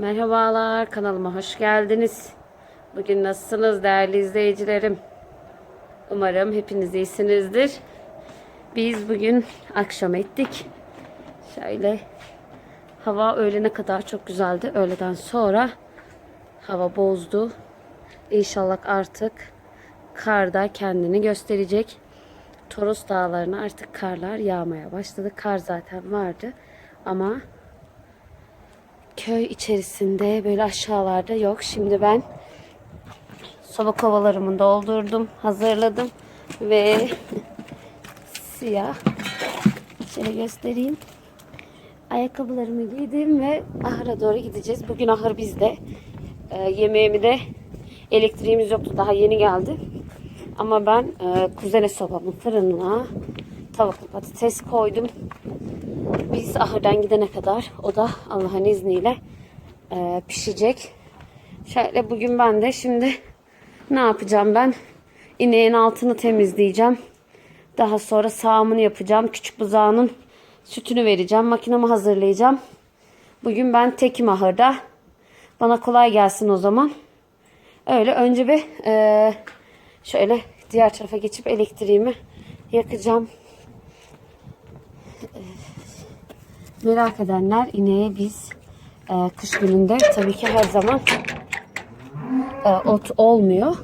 Merhabalar kanalıma hoş geldiniz. Bugün nasılsınız değerli izleyicilerim? Umarım hepiniz iyisinizdir. Biz bugün akşam ettik. Şöyle hava öğlene kadar çok güzeldi. Öğleden sonra hava bozdu. İnşallah artık karda kendini gösterecek. Toros dağlarına artık karlar yağmaya başladı. Kar zaten vardı ama köy içerisinde böyle aşağılarda yok. Şimdi ben soba kovalarımı doldurdum, hazırladım ve siyah şöyle göstereyim. Ayakkabılarımı giydim ve ahıra doğru gideceğiz. Bugün ahır bizde. Ee, yemeğimi de elektriğimiz yoktu. Daha yeni geldi. Ama ben e, kuzene sobamın fırınına tavuklu patates koydum. Biz ahırdan gidene kadar o da Allah'ın izniyle e, pişecek. Şöyle bugün ben de şimdi ne yapacağım ben? İneğin altını temizleyeceğim. Daha sonra sağımını yapacağım. Küçük buzağının sütünü vereceğim. Makinamı hazırlayacağım. Bugün ben tekim ahırda. Bana kolay gelsin o zaman. Öyle önce bir e, şöyle diğer tarafa geçip elektriğimi yakacağım. Merak edenler ineğe biz e, kış gününde tabii ki her zaman e, ot olmuyor.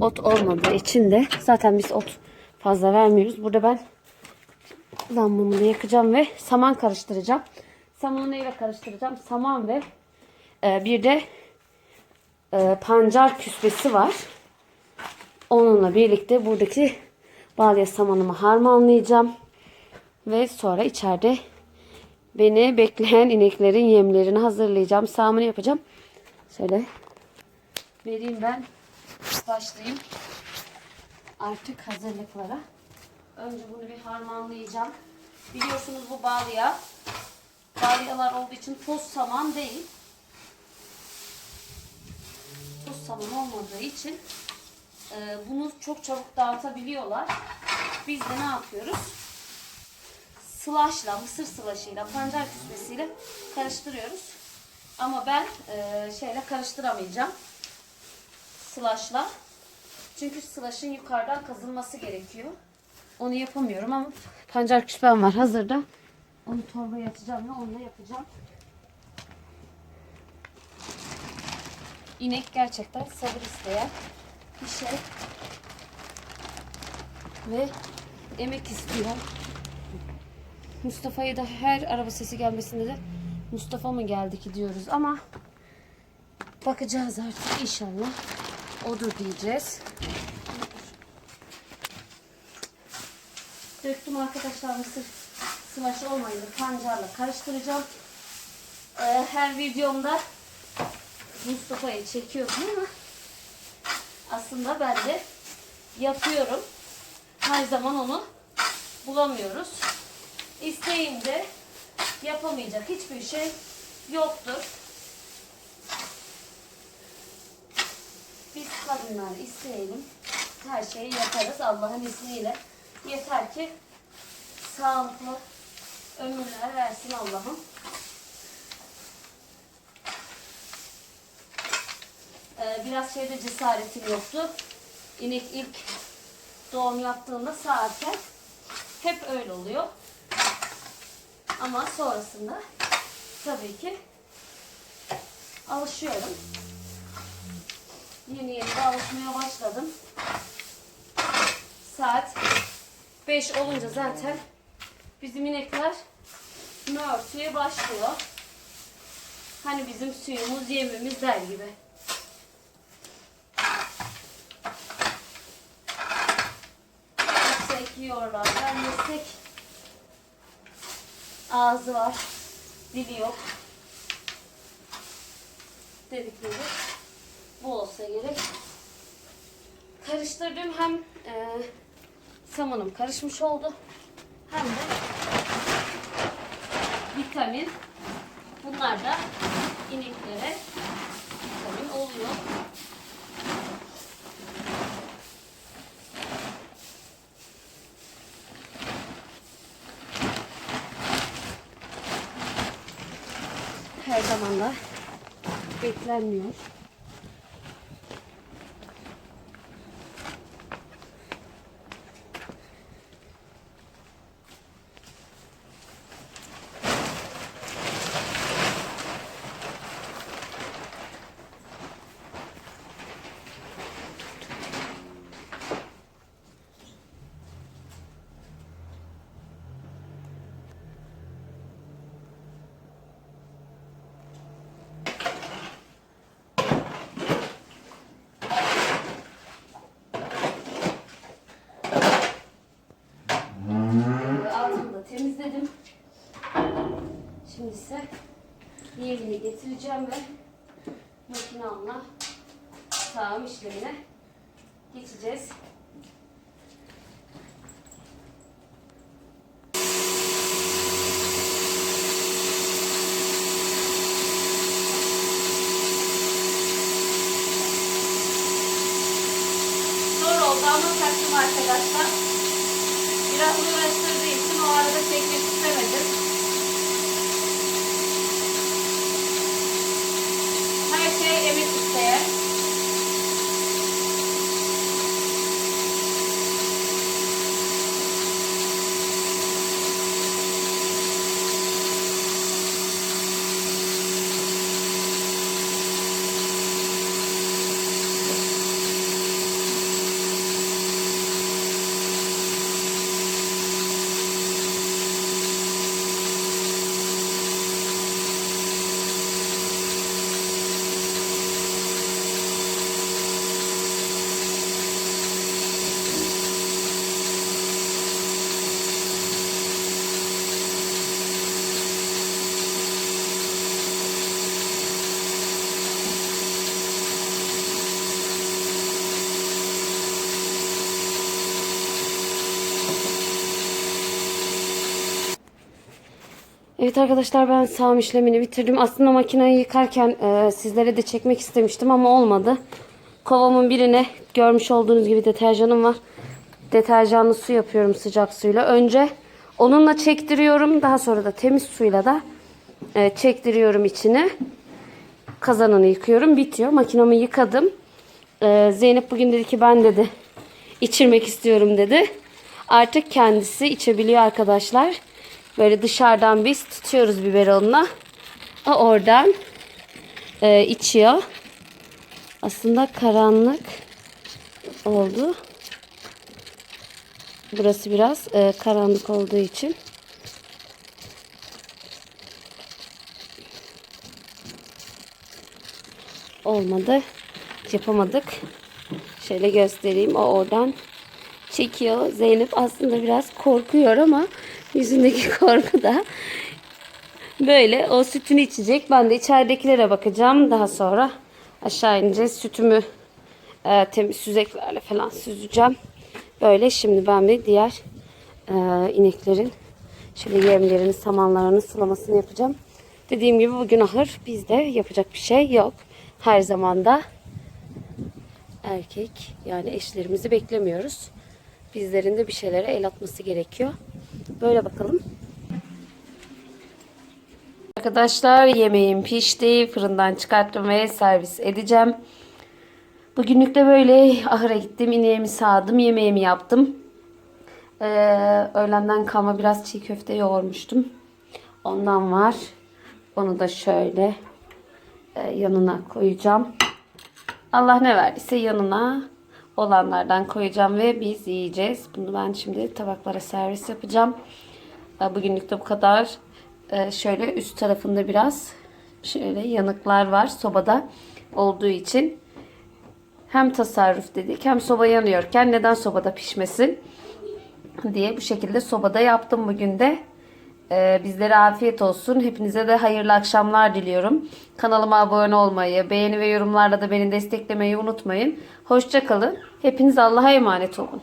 Ot olmadığı için de zaten biz ot fazla vermiyoruz. Burada ben lambamı yakacağım ve saman karıştıracağım. Samanı neyle karıştıracağım? Saman ve e, bir de e, pancar küspesi var. Onunla birlikte buradaki balya samanımı harmanlayacağım. Ve sonra içeride beni bekleyen ineklerin yemlerini hazırlayacağım. Sağımını yapacağım. Şöyle vereyim ben. Başlayayım. Artık hazırlıklara. Önce bunu bir harmanlayacağım. Biliyorsunuz bu balya. Balyalar olduğu için toz saman değil. Toz saman olmadığı için e, bunu çok çabuk dağıtabiliyorlar. Biz de ne yapıyoruz? Sılaşla, mısır sılaşıyla, pancar küspesiyle karıştırıyoruz. Ama ben e, şeyle karıştıramayacağım. Sılaşla. Çünkü sılaşın yukarıdan kazılması gerekiyor. Onu yapamıyorum ama pancar küspem var hazırda. Onu torbaya atacağım ve onunla yapacağım. İnek gerçekten sabır isteyen bir şey. Ve emek istiyor. Mustafa'ya da her araba sesi gelmesinde de Mustafa mı geldi ki diyoruz ama bakacağız artık inşallah odur diyeceğiz. Döktüm arkadaşlar mısır sıvaşı olmayınca pancarla karıştıracağım. Ee, her videomda Mustafa'yı çekiyorum ama aslında ben de yapıyorum. Her zaman onu bulamıyoruz. İsteyince yapamayacak hiçbir şey yoktur. Biz kadınlar isteyelim. Her şeyi yaparız Allah'ın izniyle. Yeter ki sağlıklı ömürler versin Allah'ım. Ee, biraz şeyde cesaretim yoktu. İnek ilk doğum yaptığında sağarken hep öyle oluyor. Ama sonrasında tabii ki alışıyorum. Yeni yeni de alışmaya başladım. Saat 5 olunca zaten bizim inekler mörtüye başlıyor. Hani bizim suyumuz yemimiz der gibi. Yiyorlar. Ben yesek ağzı var, dili yok. Dedikleri bu olsa gerek. Karıştırdım hem e, samanım karışmış oldu hem de vitamin. Bunlar da ineklere vitamin oluyor. zamanda beklenmiyor. Şimdi ise diğerini getireceğim ve makinamla sağım işlemine geçeceğiz. Ama taktım arkadaşlar. Biraz uğraştırdığı için o arada çekmek istemedim. Emek isteyen. Evet arkadaşlar ben sağım işlemini bitirdim. Aslında makineyi yıkarken e, sizlere de çekmek istemiştim ama olmadı. Kovamın birine görmüş olduğunuz gibi deterjanım var. Deterjanlı su yapıyorum sıcak suyla. Önce onunla çektiriyorum. Daha sonra da temiz suyla da e, çektiriyorum içine. Kazanını yıkıyorum. Bitiyor. Makinamı yıkadım. E, Zeynep bugün dedi ki ben dedi içirmek istiyorum dedi. Artık kendisi içebiliyor arkadaşlar. Böyle dışarıdan biz tutuyoruz biberonla. O oradan e, içiyor. Aslında karanlık oldu. Burası biraz e, karanlık olduğu için. Olmadı. Yapamadık. Şöyle göstereyim. O oradan çekiyor. Zeynep aslında biraz korkuyor ama yüzündeki korku da böyle o sütünü içecek. Ben de içeridekilere bakacağım. Daha sonra aşağı ineceğiz. Sütümü e, temiz süzeklerle falan süzeceğim. Böyle şimdi ben bir diğer e, ineklerin şöyle yemlerini, samanlarını sulamasını yapacağım. Dediğim gibi bugün ahır bizde yapacak bir şey yok. Her zaman da erkek yani eşlerimizi beklemiyoruz. Bizlerin de bir şeylere el atması gerekiyor. Böyle bakalım. Arkadaşlar yemeğim pişti. Fırından çıkarttım ve servis edeceğim. Bugünlük de böyle ahıra gittim. ineğimi sağdım. Yemeğimi yaptım. Ee, öğlenden kalma biraz çiğ köfte yoğurmuştum. Ondan var. Onu da şöyle e, yanına koyacağım. Allah ne verdiyse yanına olanlardan koyacağım ve biz yiyeceğiz. Bunu ben şimdi tabaklara servis yapacağım. Ee, Bugünlük de bu kadar. Ee, Şöyle üst tarafında biraz şöyle yanıklar var sobada olduğu için. Hem tasarruf dedik hem soba yanıyorken neden sobada pişmesin diye bu şekilde sobada yaptım bugün de. Ee, bizlere afiyet olsun. Hepinize de hayırlı akşamlar diliyorum. Kanalıma abone olmayı, beğeni ve yorumlarla da beni desteklemeyi unutmayın. Hoşçakalın. Hepiniz Allah'a emanet olun.